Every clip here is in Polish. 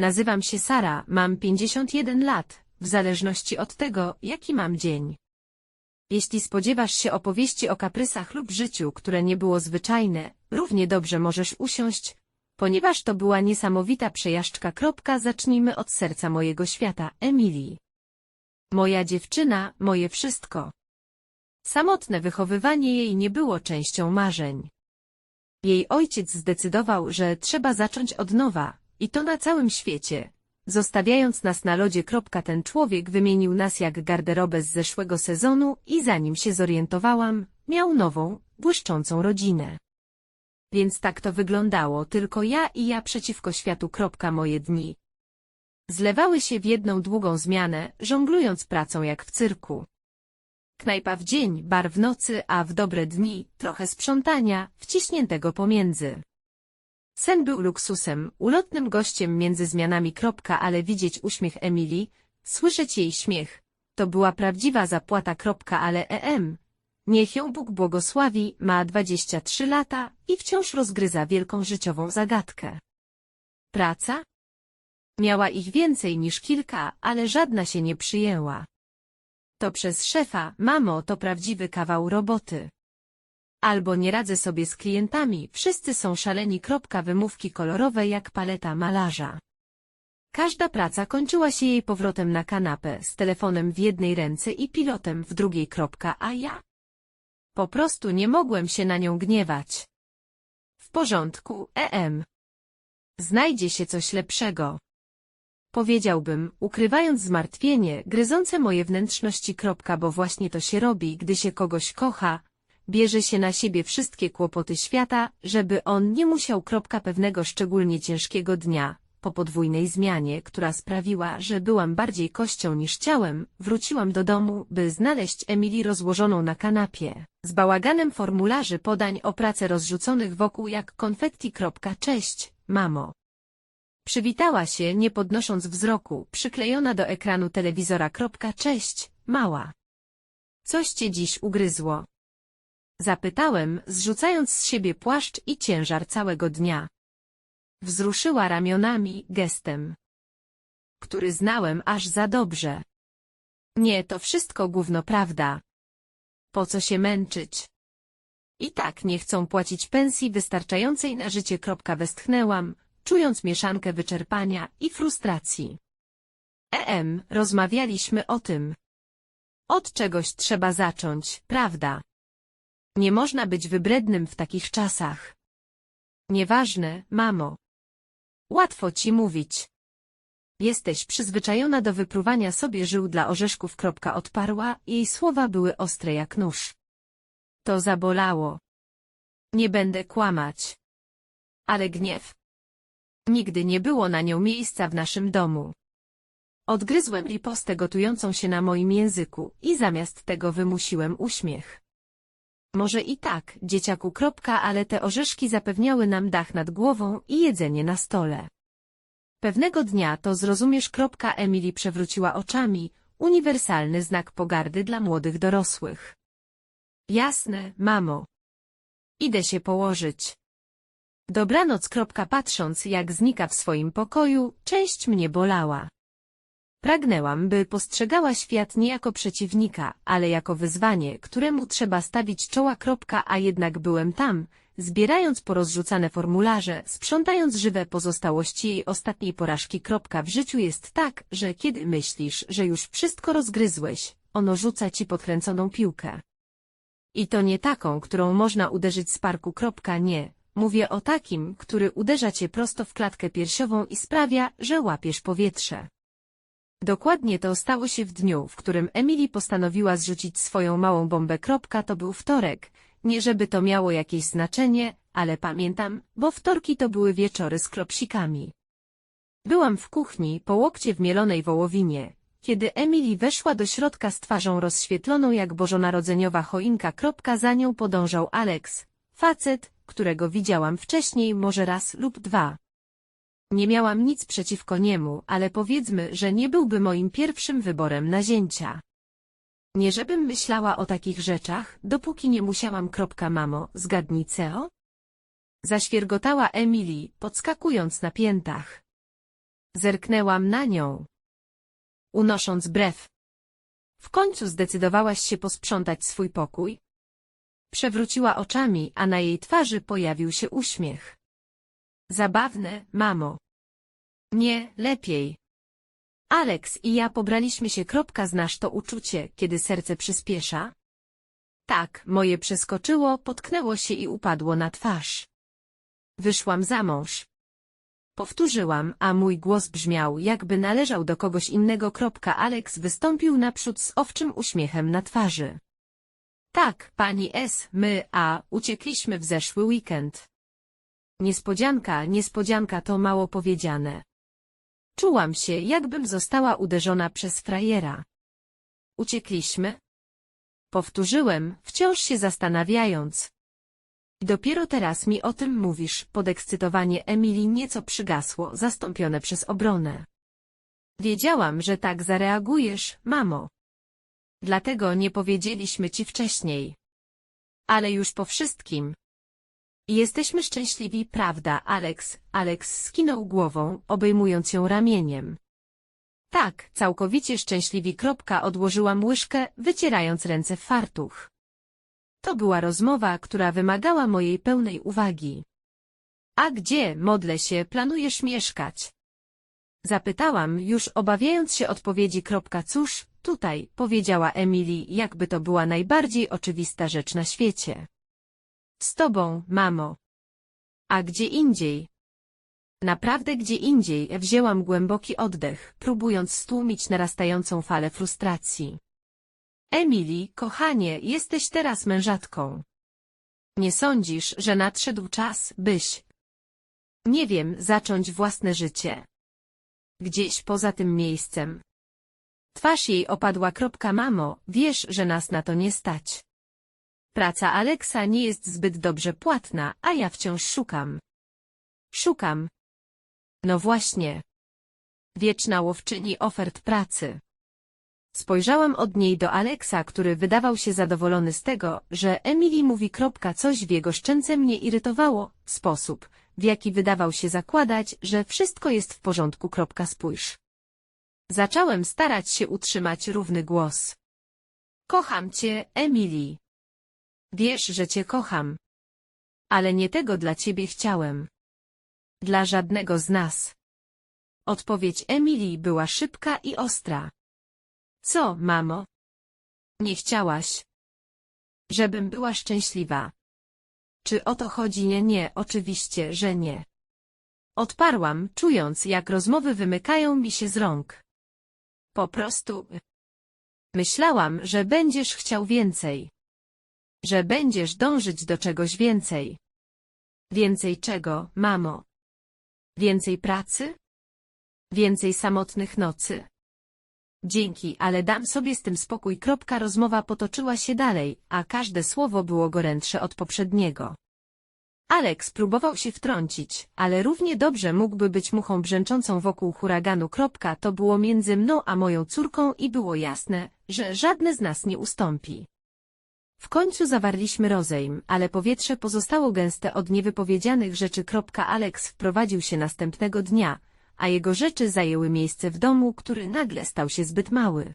Nazywam się Sara, mam 51 lat, w zależności od tego, jaki mam dzień. Jeśli spodziewasz się opowieści o kaprysach lub życiu, które nie było zwyczajne, równie dobrze możesz usiąść, ponieważ to była niesamowita przejażdżka. Zacznijmy od serca mojego świata, Emily. Moja dziewczyna, moje wszystko. Samotne wychowywanie jej nie było częścią marzeń. Jej ojciec zdecydował, że trzeba zacząć od nowa, i to na całym świecie. Zostawiając nas na lodzie. Ten człowiek wymienił nas jak garderobę z zeszłego sezonu i zanim się zorientowałam, miał nową, błyszczącą rodzinę. Więc tak to wyglądało, tylko ja i ja przeciwko światu. Moje dni. Zlewały się w jedną długą zmianę, żonglując pracą jak w cyrku. Knajpa w dzień, bar w nocy, a w dobre dni trochę sprzątania, wciśniętego pomiędzy. Sen był luksusem, ulotnym gościem między zmianami. Kropka, ale widzieć uśmiech Emilii, słyszeć jej śmiech, to była prawdziwa zapłata. Kropka, ale em. Niech ją Bóg błogosławi, ma 23 lata i wciąż rozgryza wielką życiową zagadkę. Praca? Miała ich więcej niż kilka, ale żadna się nie przyjęła. To przez szefa, mamo, to prawdziwy kawał roboty. Albo nie radzę sobie z klientami, wszyscy są szaleni. Wymówki kolorowe jak paleta malarza. Każda praca kończyła się jej powrotem na kanapę z telefonem w jednej ręce i pilotem w drugiej. A ja? Po prostu nie mogłem się na nią gniewać. W porządku, em. Znajdzie się coś lepszego. Powiedziałbym, ukrywając zmartwienie, gryzące moje wnętrzności. Bo właśnie to się robi, gdy się kogoś kocha, bierze się na siebie wszystkie kłopoty świata, żeby on nie musiał. Pewnego szczególnie ciężkiego dnia, po podwójnej zmianie, która sprawiła, że byłam bardziej kością niż ciałem, wróciłam do domu, by znaleźć Emily rozłożoną na kanapie, z bałaganem formularzy podań o pracę rozrzuconych wokół jak konfetti. Cześć, mamo. Przywitała się, nie podnosząc wzroku, przyklejona do ekranu telewizora. Cześć, mała. Coś cię dziś ugryzło. Zapytałem, zrzucając z siebie płaszcz i ciężar całego dnia. Wzruszyła ramionami, gestem, który znałem aż za dobrze. Nie, to wszystko gówno prawda. Po co się męczyć? I tak nie chcą płacić pensji wystarczającej na życie. Westchnęłam, czując mieszankę wyczerpania i frustracji. Em, rozmawialiśmy o tym. Od czegoś trzeba zacząć, prawda? Nie można być wybrednym w takich czasach. Nieważne, mamo. Łatwo ci mówić. Jesteś przyzwyczajona do wypruwania sobie żył dla orzeszków. Odparła, jej słowa były ostre jak nóż. To zabolało. Nie będę kłamać. Ale gniew. Nigdy nie było na nią miejsca w naszym domu. Odgryzłem lipostę gotującą się na moim języku i zamiast tego wymusiłem uśmiech. Może i tak, dzieciaku. Kropka, ale te orzeszki zapewniały nam dach nad głową i jedzenie na stole. Pewnego dnia to zrozumiesz. Kropka, Emily przewróciła oczami, uniwersalny znak pogardy dla młodych dorosłych. Jasne, mamo. Idę się położyć. Dobranoc. Patrząc, jak znika w swoim pokoju, część mnie bolała. Pragnęłam, by postrzegała świat nie jako przeciwnika, ale jako wyzwanie, któremu trzeba stawić czoła. A jednak byłem tam, zbierając porozrzucane formularze, sprzątając żywe pozostałości jej ostatniej porażki. W życiu jest tak, że kiedy myślisz, że już wszystko rozgryzłeś, ono rzuca ci podkręconą piłkę. I to nie taką, którą można uderzyć z parku. Nie, mówię o takim, który uderza cię prosto w klatkę piersiową i sprawia, że łapiesz powietrze. Dokładnie to stało się w dniu, w którym Emily postanowiła zrzucić swoją małą bombę. To był wtorek. Nie żeby to miało jakieś znaczenie, ale pamiętam, bo wtorki to były wieczory z klopsikami. Byłam w kuchni, po łokcie w mielonej wołowinie, kiedy Emily weszła do środka z twarzą rozświetloną jak bożonarodzeniowa choinka. Za nią podążał Alex, facet, którego widziałam wcześniej może raz lub dwa. Nie miałam nic przeciwko niemu, ale powiedzmy, że nie byłby moim pierwszym wyborem na zięcia. Nie żebym myślała o takich rzeczach, dopóki nie musiałam. Kropka, mamo, zgadnij CEO? Zaświergotała Emily, podskakując na piętach. Zerknęłam na nią. Unosząc brew. W końcu zdecydowałaś się posprzątać swój pokój? Przewróciła oczami, a na jej twarzy pojawił się uśmiech. Zabawne, mamo. Nie, lepiej. Alex i ja pobraliśmy się. Kropka, znasz to uczucie, kiedy serce przyspiesza? Tak, moje przeskoczyło, potknęło się i upadło na twarz. Wyszłam za mąż. Powtórzyłam, a mój głos brzmiał, jakby należał do kogoś innego. Kropka, Alex wystąpił naprzód z owczym uśmiechem na twarzy. Tak, pani S., my, a, uciekliśmy w zeszły weekend. Niespodzianka, niespodzianka to mało powiedziane. Czułam się, jakbym została uderzona przez frajera. Uciekliśmy? Powtórzyłem, wciąż się zastanawiając. Dopiero teraz mi o tym mówisz, podekscytowanie Emilii nieco przygasło, zastąpione przez obronę. Wiedziałam, że tak zareagujesz, mamo. Dlatego nie powiedzieliśmy ci wcześniej. Ale już po wszystkim. Jesteśmy szczęśliwi, prawda, Alex? Alex skinął głową, obejmując ją ramieniem. Tak, całkowicie szczęśliwi. Kropka odłożyłam łyżkę, wycierając ręce w fartuch. To była rozmowa, która wymagała mojej pełnej uwagi. A gdzie, modlę się, planujesz mieszkać? Zapytałam, już obawiając się odpowiedzi. Kropka, cóż, tutaj, powiedziała Emily, jakby to była najbardziej oczywista rzecz na świecie. Z tobą, mamo. A gdzie indziej? Naprawdę gdzie indziej wzięłam głęboki oddech, próbując stłumić narastającą falę frustracji. Emily, kochanie, jesteś teraz mężatką. Nie sądzisz, że nadszedł czas, byś... Nie wiem, zacząć własne życie. Gdzieś poza tym miejscem. Twarz jej opadła kropka mamo, wiesz, że nas na to nie stać. Praca Aleksa nie jest zbyt dobrze płatna, a ja wciąż szukam. Szukam. No właśnie. Wieczna łowczyni ofert pracy. Spojrzałam od niej do Aleksa, który wydawał się zadowolony z tego, że Emily mówi kropka coś w jego szczęce mnie irytowało, sposób, w jaki wydawał się zakładać, że wszystko jest w porządku kropka spójrz. Zacząłem starać się utrzymać równy głos. Kocham cię, Emily. Wiesz, że cię kocham. Ale nie tego dla ciebie chciałem. Dla żadnego z nas. Odpowiedź Emily była szybka i ostra. Co, mamo? Nie chciałaś. Żebym była szczęśliwa. Czy o to chodzi? Nie, nie, oczywiście, że nie. Odparłam, czując, jak rozmowy wymykają mi się z rąk. Po prostu... Myślałam, że będziesz chciał więcej. Że będziesz dążyć do czegoś więcej. Więcej czego, mamo? Więcej pracy? Więcej samotnych nocy? Dzięki, ale dam sobie z tym spokój. Kropka rozmowa potoczyła się dalej, a każde słowo było gorętsze od poprzedniego. Alex próbował się wtrącić, ale równie dobrze mógłby być muchą brzęczącą wokół huraganu. Kropka to było między mną a moją córką i było jasne, że żadne z nas nie ustąpi. W końcu zawarliśmy rozejm, ale powietrze pozostało gęste od niewypowiedzianych rzeczy. Alex wprowadził się następnego dnia, a jego rzeczy zajęły miejsce w domu, który nagle stał się zbyt mały.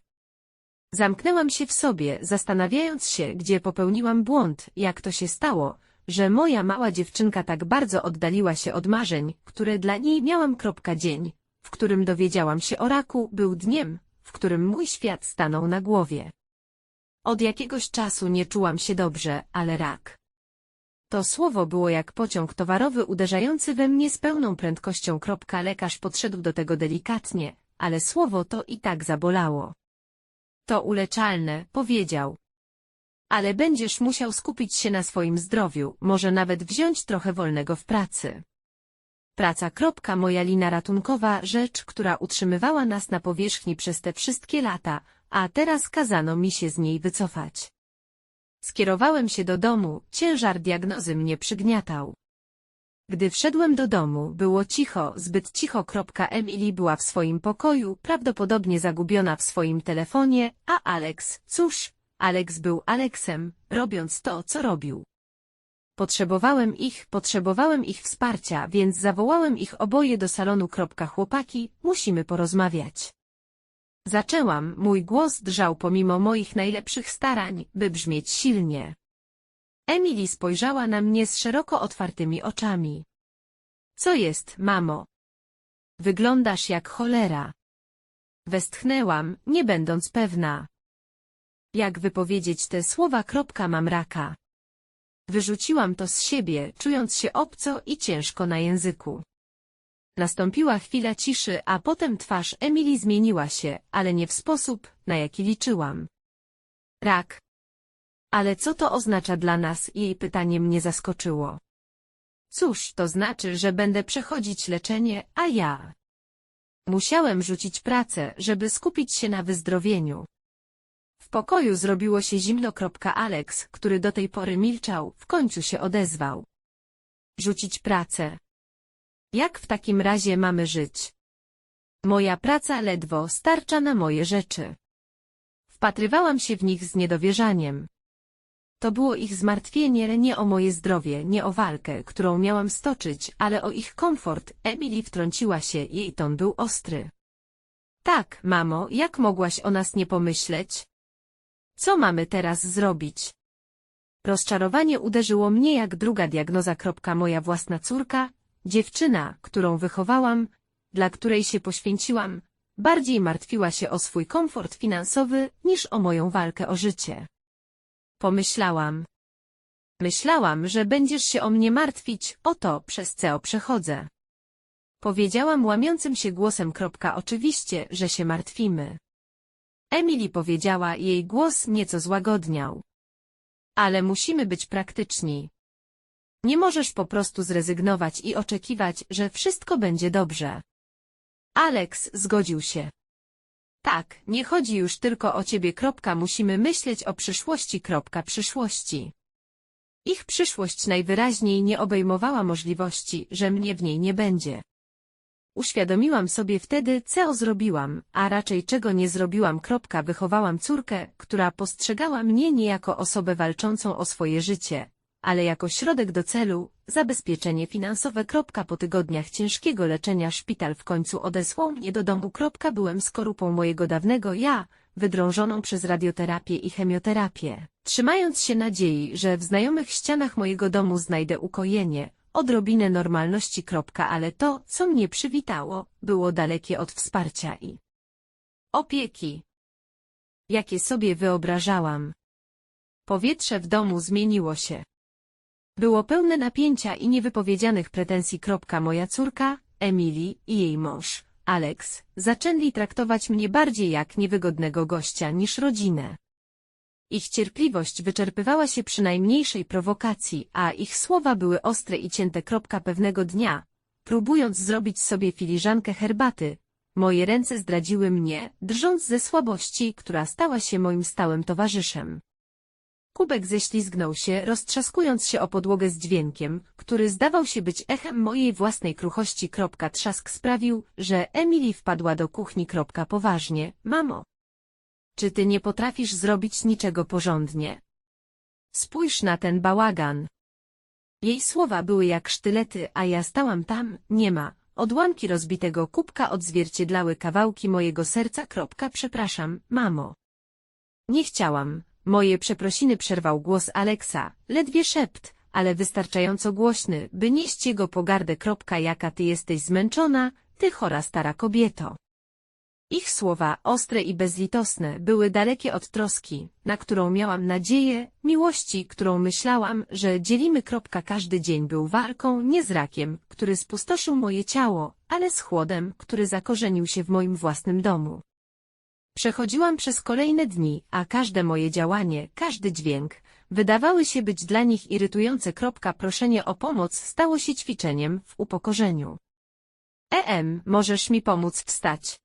Zamknęłam się w sobie, zastanawiając się, gdzie popełniłam błąd, jak to się stało, że moja mała dziewczynka tak bardzo oddaliła się od marzeń, które dla niej miałam. Dzień, w którym dowiedziałam się o raku, był dniem, w którym mój świat stanął na głowie. Od jakiegoś czasu nie czułam się dobrze, ale rak. To słowo było jak pociąg towarowy uderzający we mnie z pełną prędkością. Lekarz podszedł do tego delikatnie, ale słowo to i tak zabolało. To uleczalne, powiedział. Ale będziesz musiał skupić się na swoim zdrowiu, może nawet wziąć trochę wolnego w pracy. Praca. Moja lina ratunkowa, rzecz, która utrzymywała nas na powierzchni przez te wszystkie lata, a teraz kazano mi się z niej wycofać. Skierowałem się do domu, ciężar diagnozy mnie przygniatał. Gdy wszedłem do domu, było cicho, zbyt cicho. Emily była w swoim pokoju, prawdopodobnie zagubiona w swoim telefonie, a Alex, cóż, Alex był Alexem, robiąc to, co robił. Potrzebowałem ich, potrzebowałem ich wsparcia, więc zawołałem ich oboje do salonu. Chłopaki, musimy porozmawiać. Zaczęłam, mój głos drżał pomimo moich najlepszych starań, by brzmieć silnie. Emily spojrzała na mnie z szeroko otwartymi oczami. Co jest, mamo? Wyglądasz jak cholera. Westchnęłam, nie będąc pewna. Jak wypowiedzieć te słowa? Mam raka. Wyrzuciłam to z siebie, czując się obco i ciężko na języku. Nastąpiła chwila ciszy, a potem twarz Emily zmieniła się, ale nie w sposób, na jaki liczyłam. Rak. Ale co to oznacza dla nas? Jej pytanie mnie zaskoczyło. Cóż, to znaczy, że będę przechodzić leczenie, a ja. Musiałem rzucić pracę, żeby skupić się na wyzdrowieniu. W pokoju zrobiło się zimno. Alex, który do tej pory milczał, w końcu się odezwał. Rzucić pracę. Jak w takim razie mamy żyć? Moja praca ledwo starcza na moje rzeczy. Wpatrywałam się w nich z niedowierzaniem. To było ich zmartwienie nie o moje zdrowie, nie o walkę, którą miałam stoczyć, ale o ich komfort. Emily wtrąciła się, jej ton był ostry. Tak, mamo, jak mogłaś o nas nie pomyśleć? Co mamy teraz zrobić? Rozczarowanie uderzyło mnie jak druga diagnoza. Moja własna córka, dziewczyna, którą wychowałam, dla której się poświęciłam, bardziej martwiła się o swój komfort finansowy niż o moją walkę o życie. Pomyślałam. Myślałam, że będziesz się o mnie martwić, o to, przez co przechodzę. Powiedziałam łamiącym się głosem. Oczywiście, że się martwimy. Emily powiedziała, jej głos nieco złagodniał. Ale musimy być praktyczni. Nie możesz po prostu zrezygnować i oczekiwać, że wszystko będzie dobrze. Alex zgodził się. Tak, nie chodzi już tylko o ciebie. Kropka, musimy myśleć o przyszłości. Kropka, przyszłości. Ich przyszłość najwyraźniej nie obejmowała możliwości, że mnie w niej nie będzie. Uświadomiłam sobie wtedy, co zrobiłam, a raczej czego nie zrobiłam. Wychowałam córkę, która postrzegała mnie nie jako osobę walczącą o swoje życie, ale jako środek do celu, zabezpieczenie finansowe. Po tygodniach ciężkiego leczenia szpital w końcu odesłał mnie do domu. Byłem skorupą mojego dawnego ja, wydrążoną przez radioterapię i chemioterapię. Trzymając się nadziei, że w znajomych ścianach mojego domu znajdę ukojenie, odrobinę normalności. Ale to, co mnie przywitało, było dalekie od wsparcia i opieki, jakie sobie wyobrażałam. Powietrze w domu zmieniło się. Było pełne napięcia i niewypowiedzianych pretensji. Moja córka, Emily i jej mąż, Alex, zaczęli traktować mnie bardziej jak niewygodnego gościa niż rodzinę. Ich cierpliwość wyczerpywała się przy najmniejszej prowokacji, a ich słowa były ostre i cięte. Pewnego dnia, próbując zrobić sobie filiżankę herbaty, moje ręce zdradziły mnie, drżąc ze słabości, która stała się moim stałym towarzyszem. Kubek ześlizgnął się, roztrzaskując się o podłogę z dźwiękiem, który zdawał się być echem mojej własnej kruchości. Trzask sprawił, że Emily wpadła do kuchni. Poważnie, mamo. Czy ty nie potrafisz zrobić niczego porządnie? Spójrz na ten bałagan. Jej słowa były jak sztylety, a ja stałam tam, nie ma. Odłamki rozbitego kubka odzwierciedlały kawałki mojego serca. Przepraszam, mamo. Nie chciałam, Moje przeprosiny przerwał głos Aleksa, ledwie szept, ale wystarczająco głośny, by nieść jego pogardę. Jaka ty jesteś zmęczona, ty chora stara kobieto. Ich słowa, ostre i bezlitosne, były dalekie od troski, na którą miałam nadzieję, miłości, którą myślałam, że dzielimy. Każdy dzień był walką, nie z rakiem, który spustoszył moje ciało, ale z chłodem, który zakorzenił się w moim własnym domu. Przechodziłam przez kolejne dni, a każde moje działanie, każdy dźwięk, wydawały się być dla nich irytujące. Proszenie o pomoc stało się ćwiczeniem w upokorzeniu. EM, możesz mi pomóc wstać?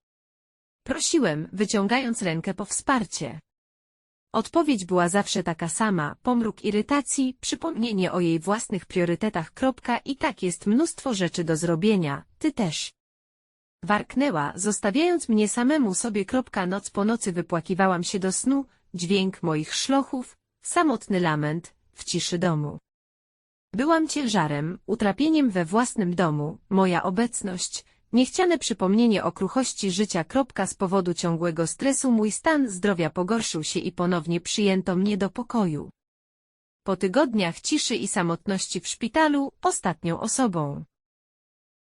Prosiłem, wyciągając rękę po wsparcie. Odpowiedź była zawsze taka sama, pomruk irytacji, przypomnienie o jej własnych priorytetach. I tak jest mnóstwo rzeczy do zrobienia, ty też. Warknęła, zostawiając mnie samemu sobie. Noc po nocy wypłakiwałam się do snu, dźwięk moich szlochów, samotny lament, w ciszy domu. Byłam ciężarem, utrapieniem we własnym domu, moja obecność, niechciane przypomnienie o kruchości życia. Z powodu ciągłego stresu mój stan zdrowia pogorszył się i ponownie przyjęto mnie do pokoju. Po tygodniach ciszy i samotności w szpitalu, ostatnią osobą,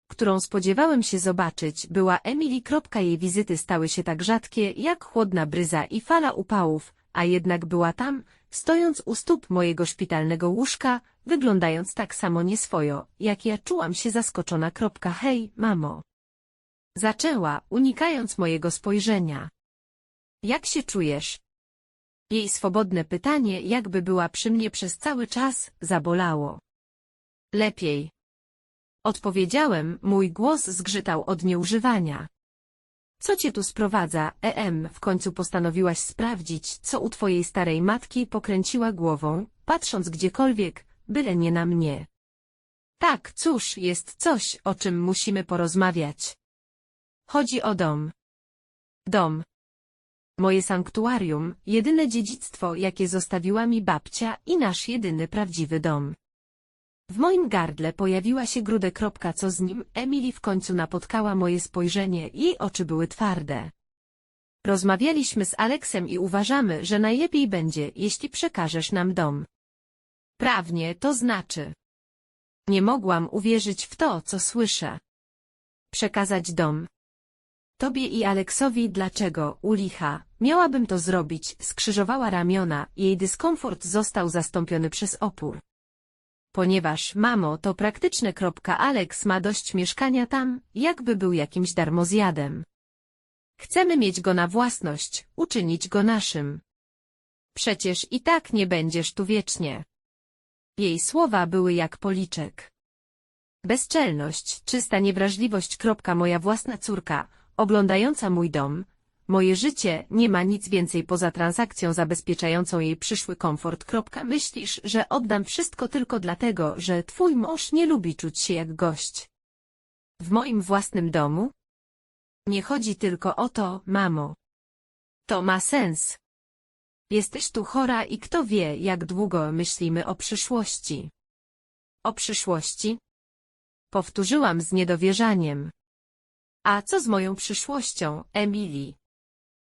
którą spodziewałem się zobaczyć, była Emily. Jej wizyty stały się tak rzadkie, jak chłodna bryza i fala upałów, a jednak była tam, stojąc u stóp mojego szpitalnego łóżka, wyglądając tak samo nieswojo, jak ja czułam się zaskoczona. Hej, mamo. Zaczęła, unikając mojego spojrzenia. Jak się czujesz? Jej swobodne pytanie, jakby była przy mnie przez cały czas, zabolało. Lepiej. Odpowiedziałem, mój głos zgrzytał od nieużywania. Co cię tu sprowadza, em, w końcu postanowiłaś sprawdzić, co u twojej starej matki pokręciła głową, patrząc gdziekolwiek, byle nie na mnie. Tak, cóż, jest coś, o czym musimy porozmawiać. Chodzi o dom. Dom. Moje sanktuarium, jedyne dziedzictwo, jakie zostawiła mi babcia i nasz jedyny prawdziwy dom. W moim gardle pojawiła się grudę kropka, co z nim Emily w końcu napotkała moje spojrzenie, jej oczy były twarde. Rozmawialiśmy z Aleksem i uważamy, że najlepiej będzie, jeśli przekażesz nam dom. Prawnie, to znaczy. Nie mogłam uwierzyć w to, co słyszę. Przekazać dom. Tobie i Aleksowi dlaczego, u licha, miałabym to zrobić, skrzyżowała ramiona, jej dyskomfort został zastąpiony przez opór. Ponieważ, mamo, to praktyczne. Kropka, Aleks ma dość mieszkania tam, jakby był jakimś darmozjadem. Chcemy mieć go na własność, uczynić go naszym. Przecież i tak nie będziesz tu wiecznie. Jej słowa były jak policzek. Bezczelność, czysta niewrażliwość. Moja własna córka, oglądająca mój dom, moje życie nie ma nic więcej poza transakcją zabezpieczającą jej przyszły komfort. Myślisz, że oddam wszystko tylko dlatego, że twój mąż nie lubi czuć się jak gość. W moim własnym domu? Nie chodzi tylko o to, mamo. To ma sens. Jesteś tu chora i kto wie, jak długo myślimy o przyszłości. O przyszłości? Powtórzyłam z niedowierzaniem. A co z moją przyszłością, Emily?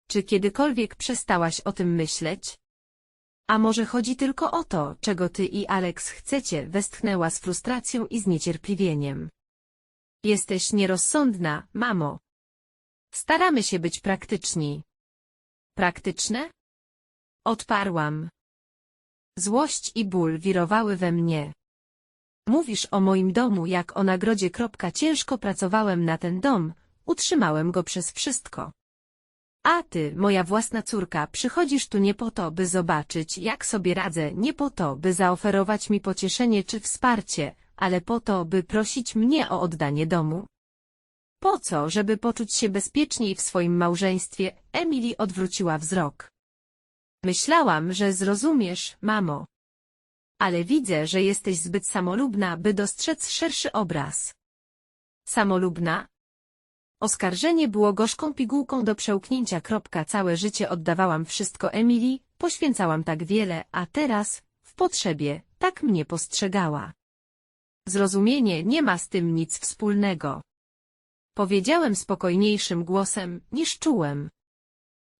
Czy kiedykolwiek przestałaś o tym myśleć? A może chodzi tylko o to, czego ty i Alex chcecie, westchnęła z frustracją i zniecierpliwieniem. Jesteś nierozsądna, mamo. Staramy się być praktyczni. Praktyczne? Odparłam. Złość i ból wirowały we mnie. Mówisz o moim domu jak o nagrodzie. Ciężko pracowałem na ten dom, utrzymałem go przez wszystko. A ty, moja własna córka, przychodzisz tu nie po to, by zobaczyć, jak sobie radzę, nie po to, by zaoferować mi pocieszenie czy wsparcie, ale po to, by prosić mnie o oddanie domu. Po co, żeby poczuć się bezpieczniej w swoim małżeństwie, Emily odwróciła wzrok. Myślałam, że zrozumiesz, mamo. Ale widzę, że jesteś zbyt samolubna, by dostrzec szerszy obraz. Samolubna? Oskarżenie było gorzką pigułką do przełknięcia. Kropka. Całe życie oddawałam wszystko Emily, poświęcałam tak wiele, a teraz, w potrzebie, tak mnie postrzegała. Zrozumienie nie ma z tym nic wspólnego. Powiedziałem spokojniejszym głosem, niż czułem.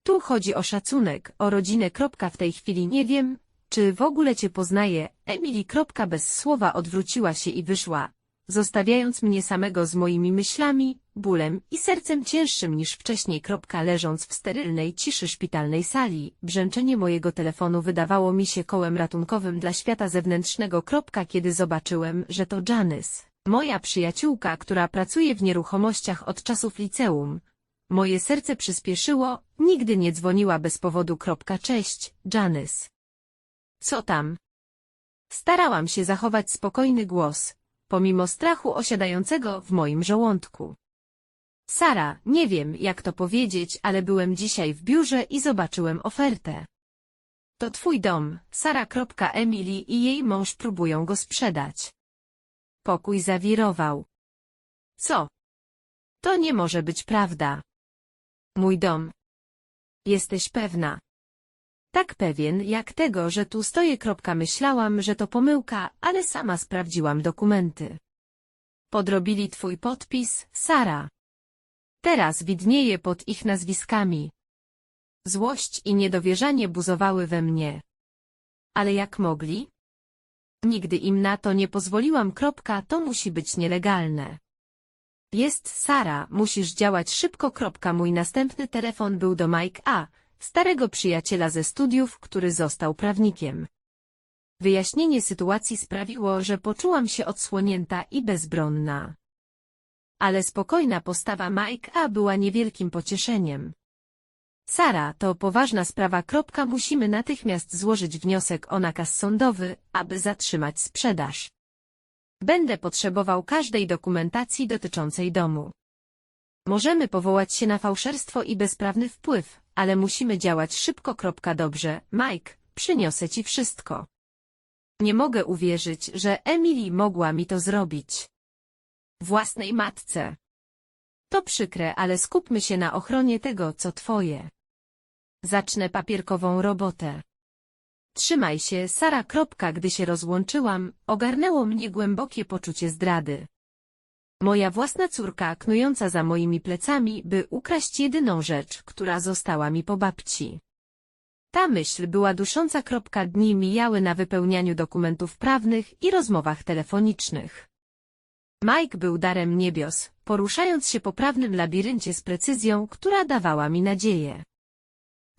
Tu chodzi o szacunek, o rodzinę. W tej chwili nie wiem, czy w ogóle cię poznaję. Emily. Bez słowa odwróciła się i wyszła, zostawiając mnie samego z moimi myślami, bólem i sercem cięższym niż wcześniej. Leżąc w sterylnej ciszy szpitalnej sali, brzęczenie mojego telefonu wydawało mi się kołem ratunkowym dla świata zewnętrznego. Kiedy zobaczyłem, że to Janice, moja przyjaciółka, która pracuje w nieruchomościach od czasów liceum. Moje serce przyspieszyło, nigdy nie dzwoniła bez powodu. Cześć, Janice. Co tam? Starałam się zachować spokojny głos, pomimo strachu osiadającego w moim żołądku. Sara, nie wiem, jak to powiedzieć, ale byłem dzisiaj w biurze i zobaczyłem ofertę. To twój dom, Sara. Emily i jej mąż próbują go sprzedać. Pokój zawirował. Co? To nie może być prawda. Mój dom. Jesteś pewna. Tak pewien jak tego, że tu stoję. Myślałam, że to pomyłka, ale sama sprawdziłam dokumenty. Podrobili twój podpis, Sara. Teraz widnieje pod ich nazwiskami. Złość i niedowierzanie buzowały we mnie. Ale jak mogli? Nigdy im na to nie pozwoliłam. Kropka, to musi być nielegalne. Jest Sara, musisz działać szybko. Kropka. Mój następny telefon był do Mike A., starego przyjaciela ze studiów, który został prawnikiem. Wyjaśnienie sytuacji sprawiło, że poczułam się odsłonięta i bezbronna. Ale spokojna postawa Mike A. była niewielkim pocieszeniem. Sara, to poważna sprawa. Kropka, musimy natychmiast złożyć wniosek o nakaz sądowy, aby zatrzymać sprzedaż. Będę potrzebował każdej dokumentacji dotyczącej domu. Możemy powołać się na fałszerstwo i bezprawny wpływ, ale musimy działać szybko. Dobrze, Mike, przyniosę ci wszystko. Nie mogę uwierzyć, że Emily mogła mi to zrobić. Własnej matce. To przykre, ale skupmy się na ochronie tego, co twoje. Zacznę papierkową robotę. Trzymaj się, Sara. Gdy się rozłączyłam, ogarnęło mnie głębokie poczucie zdrady. Moja własna córka, knująca za moimi plecami, by ukraść jedyną rzecz, która została mi po babci. Ta myśl była dusząca. Kropka, Dni mijały na wypełnianiu dokumentów prawnych i rozmowach telefonicznych. Mike był darem niebios, poruszając się po prawnym labiryncie z precyzją, która dawała mi nadzieję.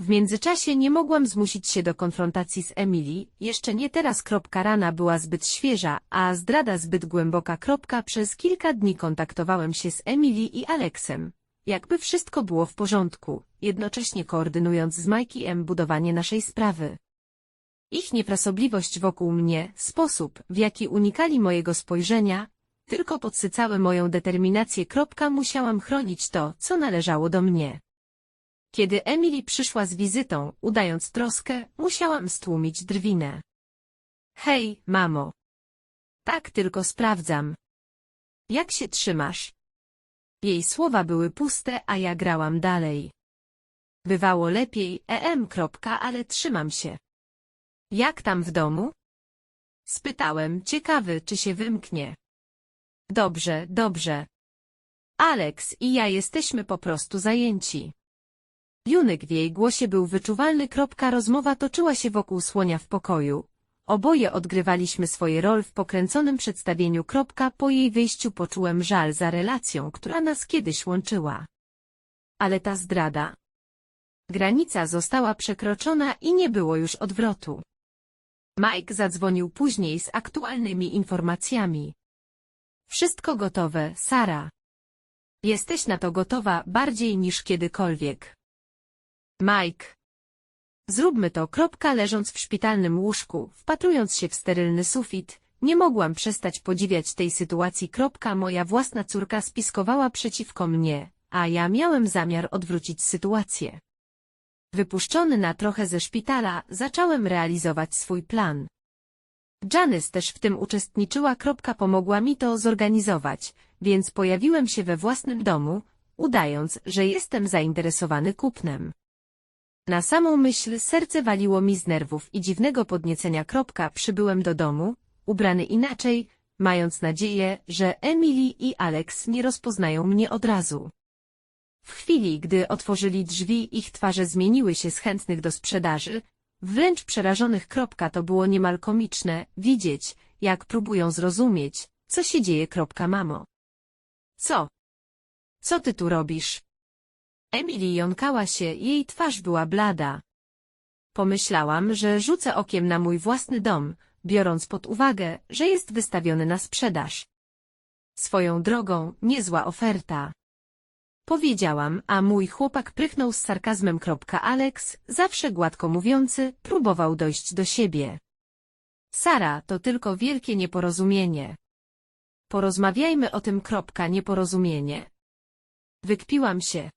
W międzyczasie nie mogłam zmusić się do konfrontacji z Emily, jeszcze nie teraz. Rana była zbyt świeża, a zdrada zbyt głęboka. Przez kilka dni kontaktowałem się z Emily i Alexem. Jakby wszystko było w porządku, jednocześnie koordynując z Mikey'em budowanie naszej sprawy. Ich niefrasobliwość wokół mnie, sposób, w jaki unikali mojego spojrzenia, tylko podsycały moją determinację. Musiałam chronić to, co należało do mnie. Kiedy Emily przyszła z wizytą, udając troskę, musiałam stłumić drwinę. Hej, mamo. Tak tylko sprawdzam. Jak się trzymasz? Jej słowa były puste, a ja grałam dalej. Bywało lepiej, em. ale trzymam się. Jak tam w domu? Spytałem, ciekawy, czy się wymknie. Dobrze, dobrze. Alex i ja jesteśmy po prostu zajęci. Junek w jej głosie był wyczuwalny. Rozmowa toczyła się wokół słonia w pokoju. Oboje odgrywaliśmy swoje rol w pokręconym przedstawieniu. Po jej wyjściu poczułem żal za relacją, która nas kiedyś łączyła. Ale ta zdrada. Granica została przekroczona i nie było już odwrotu. Mike zadzwonił później z aktualnymi informacjami. Wszystko gotowe, Sara. Jesteś na to gotowa bardziej niż kiedykolwiek. Mike. Zróbmy to. Kropka leżąc w szpitalnym łóżku, wpatrując się w sterylny sufit, nie mogłam przestać podziwiać tej sytuacji. Kropka moja własna córka spiskowała przeciwko mnie, a ja miałem zamiar odwrócić sytuację. Wypuszczony na trochę ze szpitala, zacząłem realizować swój plan. Janice też w tym uczestniczyła. Kropka pomogła mi to zorganizować, więc pojawiłem się we własnym domu, udając, że jestem zainteresowany kupnem. Na samą myśl serce waliło mi z nerwów i dziwnego podniecenia. Kropka, przybyłem do domu, ubrany inaczej, mając nadzieję, że Emily i Alex nie rozpoznają mnie od razu. W chwili, gdy otworzyli drzwi, ich twarze zmieniły się z chętnych do sprzedaży, wręcz przerażonych. Kropka, to było niemal komiczne, widzieć, jak próbują zrozumieć, co się dzieje. Kropka, mamo. Co? Co ty tu robisz? Emily jąkała się, jej twarz była blada. Pomyślałam, że rzucę okiem na mój własny dom, biorąc pod uwagę, że jest wystawiony na sprzedaż. Swoją drogą, niezła oferta. Powiedziałam, a mój chłopak prychnął z sarkazmem. Alex, zawsze gładko mówiący, próbował dojść do siebie. Sara, to tylko wielkie nieporozumienie. Porozmawiajmy o tym. Nieporozumienie. Wykpiłam się.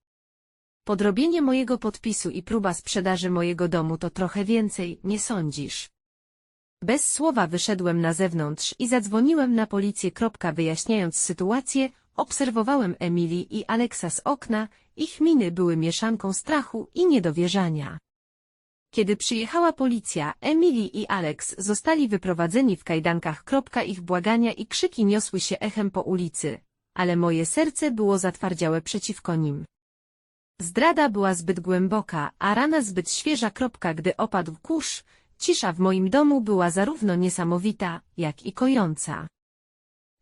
Podrobienie mojego podpisu i próba sprzedaży mojego domu to trochę więcej, nie sądzisz? Bez słowa wyszedłem na zewnątrz i zadzwoniłem na policję. Wyjaśniając sytuację, obserwowałem Emily i Alexa z okna, ich miny były mieszanką strachu i niedowierzania. Kiedy przyjechała policja, Emily i Alex zostali wyprowadzeni w kajdankach. Ich błagania i krzyki niosły się echem po ulicy, ale moje serce było zatwardziałe przeciwko nim. Zdrada była zbyt głęboka, a rana zbyt świeża. Gdy opadł kurz, cisza w moim domu była zarówno niesamowita, jak i kojąca.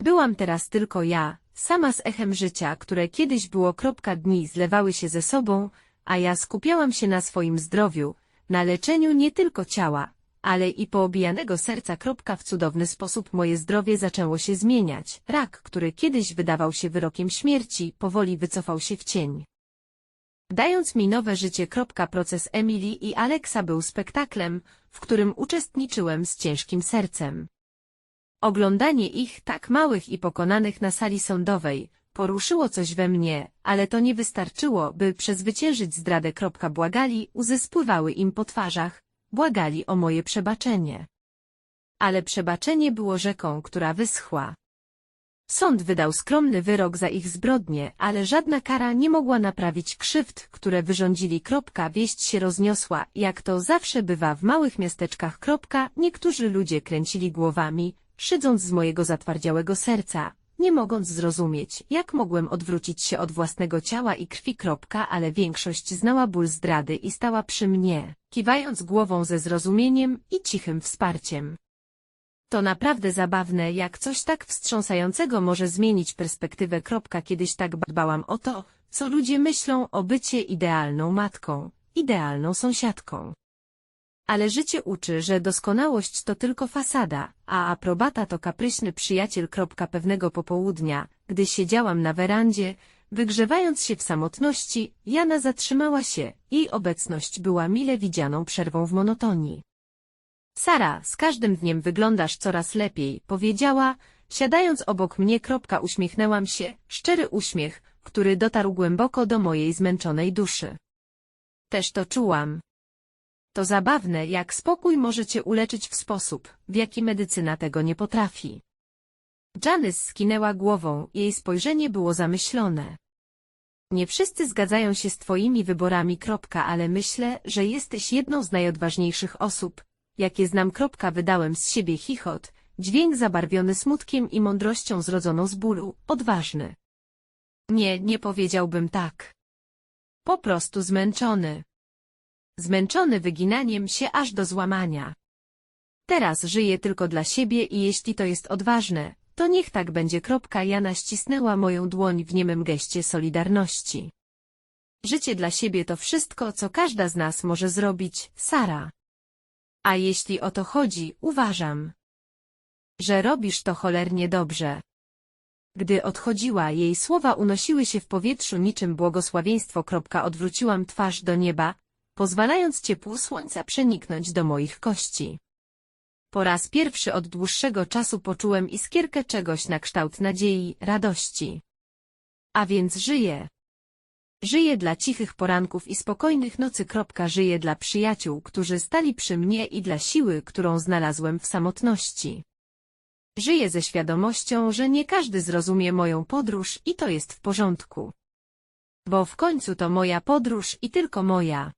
Byłam teraz tylko ja, sama z echem życia, które kiedyś było. Dni zlewały się ze sobą, a ja skupiałam się na swoim zdrowiu, na leczeniu nie tylko ciała, ale i poobijanego serca. W cudowny sposób moje zdrowie zaczęło się zmieniać. Rak, który kiedyś wydawał się wyrokiem śmierci, powoli wycofał się w cień. Dając mi nowe życie. Proces Emily i Alexa był spektaklem, w którym uczestniczyłem z ciężkim sercem. Oglądanie ich tak małych i pokonanych na sali sądowej poruszyło coś we mnie, ale to nie wystarczyło, by przezwyciężyć zdradę. Błagali, łzy spływały im po twarzach, błagali o moje przebaczenie. Ale przebaczenie było rzeką, która wyschła. Sąd wydał skromny wyrok za ich zbrodnie, ale żadna kara nie mogła naprawić krzywd, które wyrządzili. Kropka, Wieść się rozniosła, jak to zawsze bywa w małych miasteczkach. Kropka, Niektórzy ludzie kręcili głowami, szydząc z mojego zatwardziałego serca, nie mogąc zrozumieć, jak mogłem odwrócić się od własnego ciała i krwi. Kropka, Ale większość znała ból zdrady i stała przy mnie, kiwając głową ze zrozumieniem i cichym wsparciem. To naprawdę zabawne, jak coś tak wstrząsającego może zmienić perspektywę. Kiedyś tak dbałam o to, co ludzie myślą o bycie idealną matką, idealną sąsiadką. Ale życie uczy, że doskonałość to tylko fasada, a aprobata to kapryśny przyjaciel. Pewnego popołudnia, gdy siedziałam na werandzie, wygrzewając się w samotności, Jana zatrzymała się, jej obecność była mile widzianą przerwą w monotonii. Sara, z każdym dniem wyglądasz coraz lepiej, powiedziała, siadając obok mnie. Uśmiechnęłam się, szczery uśmiech, który dotarł głęboko do mojej zmęczonej duszy. Też to czułam. To zabawne, jak spokój może cię uleczyć w sposób, w jaki medycyna tego nie potrafi. Janice skinęła głową, jej spojrzenie było zamyślone. Nie wszyscy zgadzają się z twoimi wyborami. Ale myślę, że jesteś jedną z najodważniejszych osób, jakie znam. Kropka, Wydałem z siebie chichot, dźwięk zabarwiony smutkiem i mądrością zrodzoną z bólu, odważny. Nie, nie powiedziałbym tak. Po prostu zmęczony. Zmęczony wyginaniem się aż do złamania. Teraz żyję tylko dla siebie i jeśli to jest odważne, to niech tak będzie. Kropka Jana ścisnęła moją dłoń w niemym geście solidarności. Życie dla siebie to wszystko, co każda z nas może zrobić, Sara. A jeśli o to chodzi, uważam, że robisz to cholernie dobrze. Gdy odchodziła, jej słowa unosiły się w powietrzu niczym błogosławieństwo. Odwróciłam twarz do nieba, pozwalając ciepłu słońca przeniknąć do moich kości. Po raz pierwszy od dłuższego czasu poczułem iskierkę czegoś na kształt nadziei, radości. A więc żyję. Żyję dla cichych poranków i spokojnych nocy. Żyję dla przyjaciół, którzy stali przy mnie i dla siły, którą znalazłem w samotności. Żyję ze świadomością, że nie każdy zrozumie moją podróż i to jest w porządku. Bo w końcu to moja podróż i tylko moja.